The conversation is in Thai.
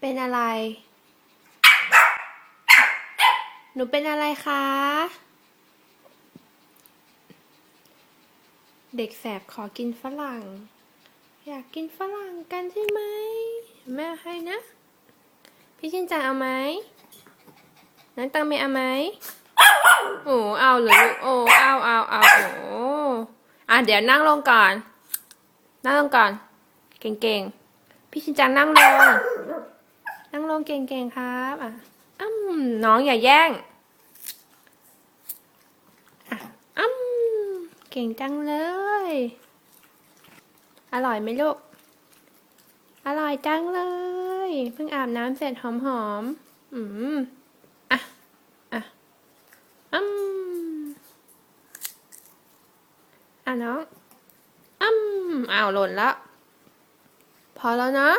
เป็นอะไร หนูเป็นอะไรคะ เด็กแสบขอกินฝรั่ง อยากกินฝรั่งกันใช่ไหม แม่ให้นะ พี่ชินจังเอาไหมน้องตังเมเอาไหมโอ้เอาหรือโอ้เอาเอาเอาโอ้อะเดี๋ยวนั่งลงก่อน นั่งลงก่อน เก่งๆ พี่ชินจังนั่งลง นั่งลงเก่งๆครับอะอ้ำน้องอย่าแย่งอะอ้ำเก่งจังเลย อร่อยไหมลูก อร่อยจังเลย เพิ่งอาบน้ำเสร็จหอมๆอืมอะอะอืมอะน้องอืมอ้าวหล่นแล้วพอแล้วนะ